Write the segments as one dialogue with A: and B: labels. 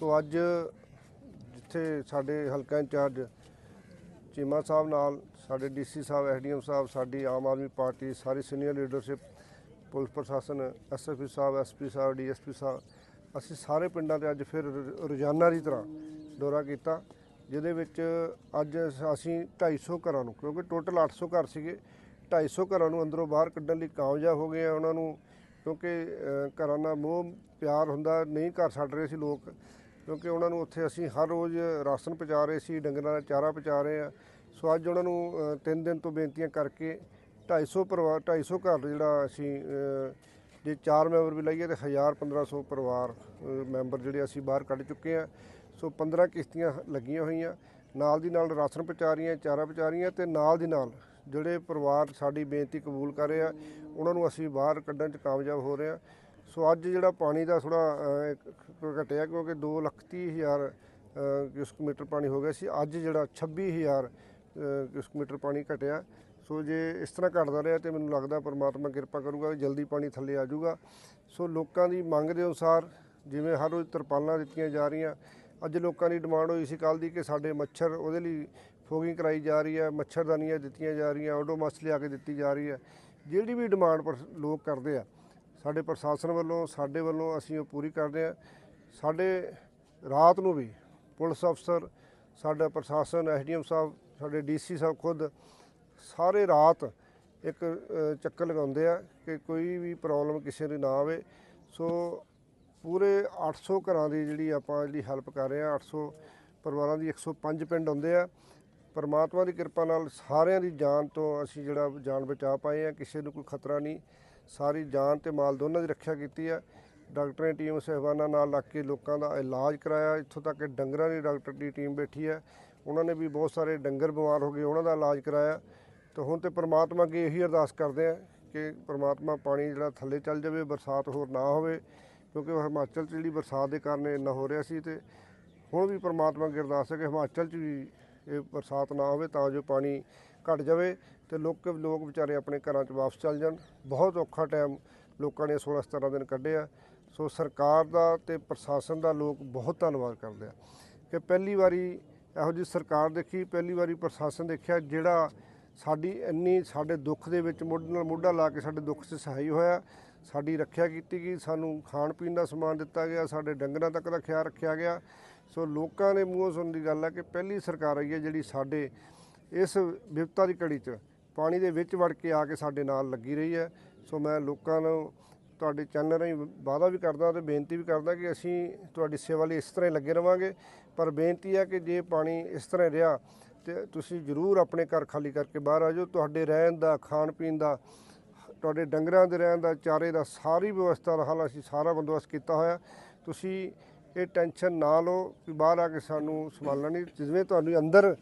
A: ਸੋ ਅੱਜ ਜਿੱਥੇ ਸਾਡੇ ਹਲਕਾ ਇੰਚਾਰਜ ਚੀਮਾ ਸਾਹਿਬ ਨਾਲ, ਸਾਡੇ ਡੀਸੀ ਸਾਹਿਬ, ਐਸਡੀਐਮ ਸਾਹਿਬ, ਸਾਡੀ ਆਮ ਆਦਮੀ ਪਾਰਟੀ, ਸਾਰੀ ਸੀਨੀਅਰ ਲੀਡਰਸ਼ਿਪ, ਪੁਲਿਸ ਪ੍ਰਸ਼ਾਸਨ SSP sahib, SP sahib, DSP sahib, ਅਸੀਂ ਸਾਰੇ ਪਿੰਡਾਂ ਤੇ ਅੱਜ ਫਿਰ ਰੋਜ਼ਾਨਾ ਦੀ ਤਰ੍ਹਾਂ ਦੌਰਾ ਕੀਤਾ, ਜਿਹਦੇ ਵਿੱਚ ਅੱਜ ਅਸੀਂ 250 ਘਰਾਂ ਨੂੰ, ਕਿਉਂਕਿ ਟੋਟਲ 800 ਘਰ ਸੀਗੇ 250 ਘਰਾਂ ਨੂੰ ਅੰਦਰੋਂ ਬਾਹਰ ਕੱਢਣ ਲਈ ਕਾਮਯਾਬ ਹੋ ਗਏ ਆ ਉਹਨਾਂ ਨੂੰ, ਕਿਉਂਕਿ ਘਰਾਂ ਨਾਲ ਮੋਹ ਪਿਆਰ ਹੁੰਦਾ, ਨਹੀਂ ਘਰ ਛੱਡ ਰਹੇ ਸੀ ਲੋਕ ਕਿਉਂਕਿ ਉਹਨਾਂ ਨੂੰ ਉੱਥੇ ਅਸੀਂ ਹਰ ਰੋਜ਼ ਰਾਸ਼ਨ ਪਹੁੰਚਾ ਰਹੇ ਸੀ, ਡੰਗਰਾਂ ਦਾ ਚਾਰਾ ਪਹੁੰਚਾ ਰਹੇ ਆ ਸੋ ਅੱਜ ਉਹਨਾਂ ਨੂੰ ਤਿੰਨ ਦਿਨ ਤੋਂ ਬੇਨਤੀਆਂ ਕਰਕੇ 250 ਪਰਿਵਾਰ 250 ਘਰ ਜਿਹੜਾ ਅਸੀਂ ਜੇ ਚਾਰ ਮੈਂਬਰ ਵੀ ਲਈਏ ਤੇ 1000 1500 ਪਰਿਵਾਰ ਮੈਂਬਰ ਜਿਹੜੇ ਅਸੀਂ ਬਾਹਰ ਕੱਢ ਚੁੱਕੇ ਆ ਸੋ 15 ਕਿਸ਼ਤੀਆਂ ਲੱਗੀਆਂ ਹੋਈਆਂ। ਨਾਲ ਦੀ ਨਾਲ ਰਾਸ਼ਨ ਪਹੁੰਚਾ ਰਹੀਆਂ, ਚਾਰਾ ਪਹੁੰਚਾ ਰਹੀਆਂ ਤੇ ਨਾਲ ਦੀ ਨਾਲ ਜਿਹੜੇ ਪਰਿਵਾਰ ਸਾਡੀ ਬੇਨਤੀ ਕਬੂਲ ਕਰ ਰਹੇ ਆ, ਉਹਨਾਂ ਨੂੰ ਅਸੀਂ ਬਾਹਰ ਕੱਢਣ 'ਚ ਕਾਮਯਾਬ ਹੋ ਰਹੇ ਆ ਸੋ ਅੱਜ ਜਿਹੜਾ ਪਾਣੀ ਦਾ ਥੋੜਾ ਘਟਿਆ ਕਿਉਂਕਿ 2 ਲੱਖ ਤੀਹ ਹਜ਼ਾਰ ਕਿਊਸਕ ਮੀਟਰ ਪਾਣੀ ਹੋ ਗਿਆ ਸੀ। ਅੱਜ ਜਿਹੜਾ 26000 ਅ, ਕਿਊਸਕ ਮੀਟਰ ਪਾਣੀ ਘਟਿਆ। ਸੋ ਜੇ ਇਸ ਤਰ੍ਹਾਂ ਘਟਦਾ ਰਿਹਾ ਤੇ ਮੈਨੂੰ ਲੱਗਦਾ ਪਰਮਾਤਮਾ ਕਿਰਪਾ ਕਰੂਗਾ ਕਿ ਜਲਦੀ ਪਾਣੀ ਥੱਲੇ ਆ ਜਾਊਗਾ। ਸੋ ਲੋਕਾਂ ਦੀ ਮੰਗ ਦੇ ਅਨੁਸਾਰ ਜਿਵੇਂ ਹਰ ਰੋਜ਼ ਤਰਪਾਲਾਂ ਦਿੱਤੀਆਂ ਜਾ ਰਹੀਆਂ ਅੱਜ ਲੋਕਾਂ ਦੀ ਡਿਮਾਂਡ ਹੋਈ ਸੀ ਕੱਲ ਦੀ ਕਿ ਸਾਡੇ ਮੱਛਰ ਉਹਦੇ ਲਈ ਫੋਗਿੰਗ ਕਰਾਈ ਜਾ ਰਹੀ ਹੈ ਮੱਛਰਦਾਨੀਆਂ ਦਿੱਤੀਆਂ ਜਾ ਰਹੀਆਂ ਓਡੋਮਸ ਲਿਆ ਕੇ ਦਿੱਤੀ ਜਾ ਰਹੀ ਹੈ। ਜਿਹੜੀ ਵੀ ਡਿਮਾਂਡ ਪਰ ਲੋਕ ਕਰਦੇ ਆ ਸਾਡੇ ਪ੍ਰਸ਼ਾਸਨ ਵੱਲੋਂ, ਸਾਡੇ ਵੱਲੋਂ ਅਸੀਂ ਉਹ ਪੂਰੀ ਕਰ ਰਹੇ ਹਾਂ। ਸਾਡੇ ਰਾਤ ਨੂੰ ਵੀ ਪੁਲਿਸ ਅਫਸਰ, ਸਾਡਾ ਪ੍ਰਸ਼ਾਸਨ, ਐਸਡੀਐਮ ਸਾਹਿਬ, ਸਾਡੇ ਡੀਸੀ ਸਾਹਿਬ ਖੁਦ ਸਾਰੇ ਰਾਤ ਇੱਕ ਚੱਕਰ ਲਗਾਉਂਦੇ ਆ ਕਿ ਕੋਈ ਵੀ ਪ੍ਰੋਬਲਮ ਕਿਸੇ ਦੀ ਨਾ ਆਵੇ। ਸੋ ਪੂਰੇ 800 ਘਰਾਂ ਦੀ ਜਿਹੜੀ ਆਪਾਂ ਜਿਹੜੀ ਹੈਲਪ ਕਰ ਰਹੇ ਆ 800 ਪਰਿਵਾਰਾਂ ਦੀ 105 ਪਿੰਡ ਹੁੰਦੇ ਆ। ਪਰਮਾਤਮਾ ਦੀ ਕਿਰਪਾ ਨਾਲ ਸਾਰਿਆਂ ਦੀ ਜਾਨ ਤੋਂ ਅਸੀਂ ਜਿਹੜਾ ਜਾਨ ਬਚਾ ਪਾਏ ਆ, ਕਿਸੇ ਨੂੰ ਕੋਈ ਖਤਰਾ ਨਹੀਂ। ਸਾਰੀ ਜਾਨ ਤੇ ਮਾਲ ਦੋਨਾਂ ਦੀ ਰੱਖਿਆ ਕੀਤੀ ਹੈ। ਡਾਕਟਰਾਂ ਦੀ ਟੀਮ ਸਹਿਬਾਨਾਂ ਨਾਲ ਲੱਗ ਕੇ ਲੋਕਾਂ ਦਾ ਇਲਾਜ ਕਰਾਇਆ। ਇੱਥੋਂ ਤੱਕ ਕਿ ਡੰਗਰਾਂ ਦੀ ਡਾਕਟਰ ਦੀ ਟੀਮ ਬੈਠੀ ਹੈ। ਉਹਨਾਂ ਨੇ ਵੀ ਬਹੁਤ ਸਾਰੇ ਡੰਗਰ ਬਿਮਾਰ ਹੋ ਗਏ, ਉਹਨਾਂ ਦਾ ਇਲਾਜ ਕਰਾਇਆ। ਤੇ ਹੁਣ ਤੇ ਪ੍ਰਮਾਤਮਾ ਅੱਗੇ ਇਹੀ ਅਰਦਾਸ ਕਰਦੇ ਆ ਕਿ ਪ੍ਰਮਾਤਮਾ ਪਾਣੀ ਜਿਹੜਾ ਥੱਲੇ ਚੱਲ ਜਾਵੇ, ਬਰਸਾਤ ਹੋਰ ਨਾ ਹੋਵੇ, ਕਿਉਂਕਿ ਉਹ ਹਿਮਾਚਲ 'ਚ ਜਿਹੜੀ ਬਰਸਾਤ ਦੇ ਕਾਰਨ ਇੰਨਾ ਹੋ ਰਿਹਾ ਸੀ ਤੇ ਹੁਣ ਵੀ ਪ੍ਰਮਾਤਮਾ ਅੱਗੇ ਅਰਦਾਸ ਹੈ ਕਿ ਹਿਮਾਚਲ 'ਚ ਵੀ ਇਹ ਬਰਸਾਤ ਨਾ ਹੋਵੇ ਤਾਂ ਜੋ ਪਾਣੀ ਘਟ ਜਾਵੇ ਤੇ ਲੋਕ ਲੋਕ ਵਿਚਾਰੇ ਆਪਣੇ ਘਰਾਂ 'ਚ ਵਾਪਸ ਚੱਲ ਜਾਣ। ਬਹੁਤ ਔਖਾ ਟਾਈਮ ਲੋਕਾਂ ਨੇ 16 17 ਦਿਨ ਕੱਢਿਆ ਸੋ ਸਰਕਾਰ ਦਾ ਤੇ ਪ੍ਰਸ਼ਾਸਨ ਦਾ ਲੋਕ ਬਹੁਤ ਧੰਨਵਾਦ ਕਰਦੇ ਆ ਕਿ ਪਹਿਲੀ ਵਾਰੀ ਇਹੋ ਜਿਹੀ ਸਰਕਾਰ ਦੇਖੀ, ਪਹਿਲੀ ਵਾਰੀ ਪ੍ਰਸ਼ਾਸਨ ਦੇਖਿਆ ਜਿਹੜਾ ਸਾਡੀ ਇੰਨੀ ਸਾਡੇ ਦੁੱਖ ਦੇ ਵਿੱਚ ਮੋਢੇ ਨਾਲ ਮੋਢਾ ਲਾ ਕੇ ਸਾਡੇ ਦੁੱਖ 'ਚ ਸਹਾਈ ਹੋਇਆ। ਸਾਡੀ ਰੱਖਿਆ ਕੀਤੀ ਗਈ, ਸਾਨੂੰ ਖਾਣ ਪੀਣ ਦਾ ਸਮਾਨ ਦਿੱਤਾ ਗਿਆ, ਸਾਡੇ ਡੰਗਰਾਂ ਤੱਕ ਦਾ ਖਿਆਲ ਰੱਖਿਆ ਗਿਆ। ਸੋ ਲੋਕਾਂ ਦੇ ਮੂੰਹੋਂ ਸੁਣਨ ਦੀ ਗੱਲ ਹੈ ਕਿ ਪਹਿਲੀ ਸਰਕਾਰ ਆਈ ਹੈ ਜਿਹੜੀ ਸਾਡੇ ਇਸ ਵਿਪਤਾ ਦੀ ਘੜੀ 'ਚ ਪਾਣੀ ਦੇ ਵਿੱਚ ਵੜ ਕੇ ਆ ਕੇ ਸਾਡੇ ਨਾਲ ਲੱਗੀ ਰਹੀ ਹੈ। ਸੋ ਮੈਂ ਲੋਕਾਂ ਨੂੰ ਤੁਹਾਡੇ ਚੈਨਲ ਰਾਹੀਂ ਵਾਅਦਾ ਵੀ ਕਰਦਾ ਤੇ ਬੇਨਤੀ ਵੀ ਕਰਦਾ ਕਿ ਅਸੀਂ ਤੁਹਾਡੀ ਸੇਵਾ ਲਈ ਇਸ ਤਰ੍ਹਾਂ ਹੀ ਲੱਗੇ ਰਵਾਂਗੇ। ਪਰ ਬੇਨਤੀ ਹੈ ਕਿ ਜੇ ਪਾਣੀ ਇਸ ਤਰ੍ਹਾਂ ਰਿਹਾ ਤੇ ਤੁਸੀਂ ਜ਼ਰੂਰ ਆਪਣੇ ਘਰ ਖਾਲੀ ਕਰਕੇ ਬਾਹਰ ਆ ਜਾਓ। ਤੁਹਾਡੇ ਰਹਿਣ ਦਾ, ਖਾਣ ਪੀਣ ਦਾ ਤੁਹਾਡੇ ਡੰਗਰਾਂ ਦੇ ਰਹਿਣ ਦਾ ਚਾਰੇ ਦਾ ਸਾਰੀ ਵਿਵਸਥਾ ਦਾ ਅਸੀਂ ਸਾਰਾ ਬੰਦੋਬਸਤ ਕੀਤਾ ਹੋਇਆ। ਤੁਸੀਂ ਇਹ ਟੈਨਸ਼ਨ ਨਾ ਲਓ ਕਿ ਬਾਹਰ ਆ ਕੇ ਸਾਨੂੰ ਸੰਭਾਲਣਾ ਨਹੀਂ। ਜਿਵੇਂ ਤੁਹਾਨੂੰ ਅੰਦਰ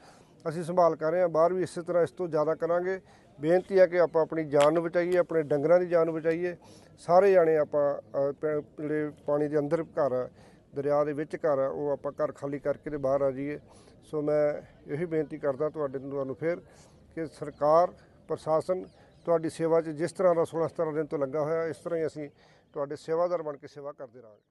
A: ਅਸੀਂ ਸੰਭਾਲ ਕਰ ਰਹੇ ਹਾਂ ਬਾਹਰ ਵੀ ਇਸੇ ਤਰ੍ਹਾਂ ਇਸ ਤੋਂ ਜ਼ਿਆਦਾ ਕਰਾਂਗੇ। ਬੇਨਤੀ ਹੈ ਕਿ ਆਪਾਂ ਆਪਣੀ ਜਾਨ ਨੂੰ ਬਚਾਈਏ ਆਪਣੇ ਡੰਗਰਾਂ ਦੀ ਜਾਨ ਨੂੰ ਬਚਾਈਏ। ਸਾਰੇ ਜਾਣੇ ਆਪਾਂ ਅ, ਜਿਹੜੇ ਪਾਣੀ ਦੇ ਅੰਦਰ ਘਰ ਆ, ਦਰਿਆ ਦੇ ਵਿੱਚ ਘਰ ਆ, ਉਹ ਆਪਾਂ ਘਰ ਖਾਲੀ ਕਰਕੇ ਤੇ ਬਾਹਰ ਆ ਜਾਈਏ। ਸੋ ਮੈਂ ਇਹੀ ਬੇਨਤੀ ਕਰਦਾ ਤੁਹਾਡੇ ਨੂੰ ਤੁਹਾਨੂੰ ਫਿਰ ਕਿ ਸਰਕਾਰ ਪ੍ਰਸ਼ਾਸਨ ਤੁਹਾਡੀ ਸੇਵਾ 'ਚ ਜਿਸ ਤਰ੍ਹਾਂ ਦਾ 16 17 ਦਿਨ ਤੋਂ ਲੱਗਾ ਹੋਇਆ, ਇਸ ਤਰ੍ਹਾਂ ਹੀ ਅਸੀਂ ਤੁਹਾਡੇ ਸੇਵਾਦਾਰ ਬਣ ਕੇ ਸੇਵਾ ਕਰਦੇ ਰਹਾਂਗੇ।